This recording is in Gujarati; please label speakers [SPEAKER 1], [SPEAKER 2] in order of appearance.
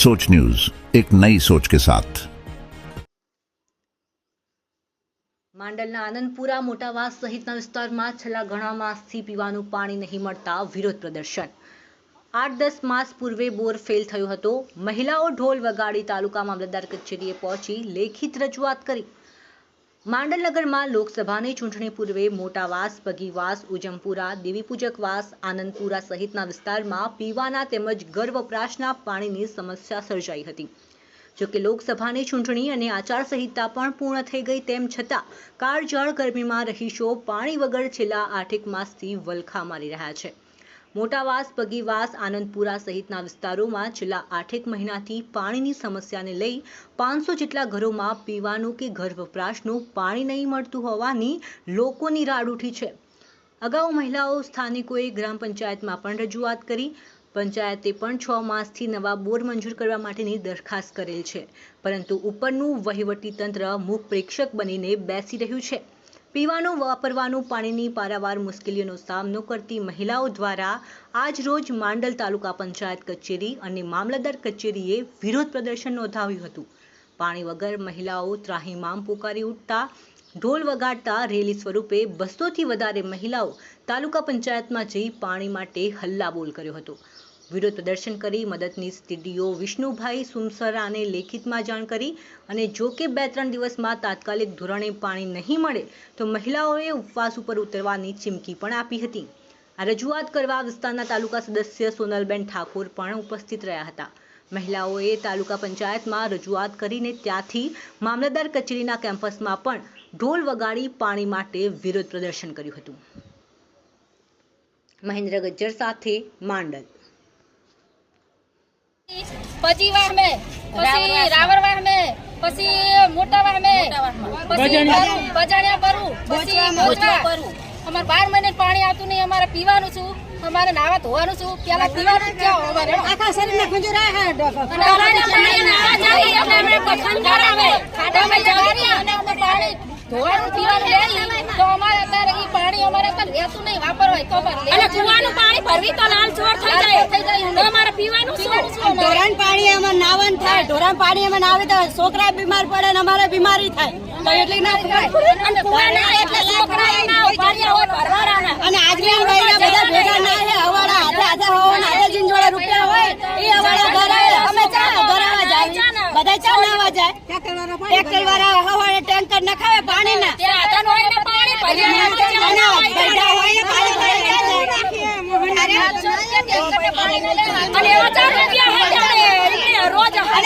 [SPEAKER 1] सोच न्यूज एक नई सोच के साथ
[SPEAKER 2] માંડલના આનંદપુરા મોટાવાસ સહિતના વિસ્તારમાં છેલ્લા ઘણા માસથી પીવાનું પાણી નહીં મળતા વિરોધ પ્રદર્શન આઠ દસ માસ પૂર્વે બોર ફેલ થયો હતો મહિલાઓ ઢોલ વગાડી તાલુકા મામલતદાર કચેરીએ પહોંચી લેખિત રજૂઆત કરી માંડલ નગરમાં લોકસભાની ચૂંટણી પૂર્વે મોટાવાસ બગીવાસ ઉજમપુરા, દેવીપૂજકવાસ, આનંદપુરા સહિતના વિસ્તારમાં પીવાના તેમજ ઘર પાણીની સમસ્યા સર્જાઈ હતી. જોકે લોકસભાની ચૂંટણી અને આચારસંહિતા પણ પૂર્ણ થઈ ગઈ તેમ છતાં કાળઝાળ ગરમીમાં રહીશો પાણી વગર છેલ્લા આઠેક માસથી વલખા મારી રહ્યા છે. મોટાવાસ બગીવાસ આનંદપુરા સહિતના વિસ્તારોમાં છેલ્લા આઠેક મહિનાથી પાણીની સમસ્યાને લઈ પાંચસો જેટલા ઘરોમાં પીવાનું કે ઘર વપરાશનું પાણી નહીં મળતું હોવાની લોકોની રાડ ઉઠી છે. અગાઉ મહિલાઓ સ્થાનિકોએ ગ્રામ પંચાયતમાં પણ રજૂઆત કરી. પંચાયતે પણ છ માસથી નવા બોર મંજૂર કરવા માટેની દરખાસ્ત કરેલ છે. પરંતુ ઉપરનું વહીવટી તંત્ર મુખ પ્રેક્ષક બનીને બેસી રહ્યું છે. પીવાનું વાપરવાનું પાણીની પારાવાર મુશ્કેલીઓનો સામનો કરતી મહિલાઓ દ્વારા આજ રોજ માંડલ તાલુકા પંચાયત કચેરી અને મામલતદાર કચેરીએ વિરોધ પ્રદર્શન નોંધાવ્યું હતું. પાણી વગર મહિલાઓ ત્રાહીમામ પુકારી ઉઠતા, ઢોલ વગાડતા રેલી સ્વરૂપે બસોથી વધારે મહિલાઓ તાલુકા પંચાયતમાં જઈ પાણી માટે હલ્લાબોલ કર્યો હતો. વિરોધ પ્રદર્શન કરી, મદદનીશ ટીડીઓ વિષ્ણુભાઈ સુમસરાને લેખિતમાં જાણ કરી અને જો કે બે ત્રણ દિવસમાં તાત્કાલિક ધોરણે પાણી નહીં મળે તો મહિલાઓએ ઉપવાસ ઉપર ઉતરવાની ચીમકી પણ આપી હતી. આ રજૂઆત કરવા વિસ્તારના તાલુકા સદસ્ય સોનલબેન ઠાકોર પણ ઉપસ્થિત રહ્યા હતા. મહિલાઓએ તાલુકા પંચાયતમાં રજૂઆત કરીને ત્યાંથી મામલતદાર કચેરીના કેમ્પસમાં પણ ઢોલ વગાડી પાણી માટે વિરોધ પ્રદર્શન કર્યું હતું. મહેન્દ્ર ગજ્જર સાથે માંડલ.
[SPEAKER 3] પછી વાહ મે પછી રાવર વાહ મે પછી મોટા વાહ મે પછી બજાણિયા. પરું પછી મોચવા પરું અમારે બાર મહિને પાણી આવતું નહીં અમારે પીવાનું છું અમારે નાવા ધોવાનું છું પેલા પીવાનું ક્યાં અમારે
[SPEAKER 4] આખા શરીરને ખંજોરા હે
[SPEAKER 3] પાણી ધોવાનું પીવાનું લે તો અમારે અત્યારે ઈ પાણી અમારે અત્યારે લેતું નહીં વાપરવાય તો અમારે
[SPEAKER 4] અને કુવાનું પાણી ભરવી તો લાલ ચોર થઈ જાય.
[SPEAKER 3] થઈ જાય
[SPEAKER 4] તો અમારે પીવાનું
[SPEAKER 3] પીવાનું
[SPEAKER 4] શું
[SPEAKER 3] શું અમારે?
[SPEAKER 4] ઢોરાણ પાણી થાય ઢોરાણ પાણી એમાં આવે તો છોકરા બીમાર પડે ને અમારે બીમારી થાય. તો એટલે ના
[SPEAKER 3] અને
[SPEAKER 4] આજમી મહિના બધા ભેગા ના હે હવાડા હાથે હાથે હોવાના. હાથે જીન જોડે રૂપિયા હોય એ હવાડા ઘરે અમે ચા ભરાવા જાય બધા ચા નાવા જાય. ટ્રેક્ટર વાળા હવાડે ટેન્કર નખાવે
[SPEAKER 3] પાણી
[SPEAKER 4] ના
[SPEAKER 3] અને એવા ચાર રૂપિયા રોજ
[SPEAKER 4] રોજ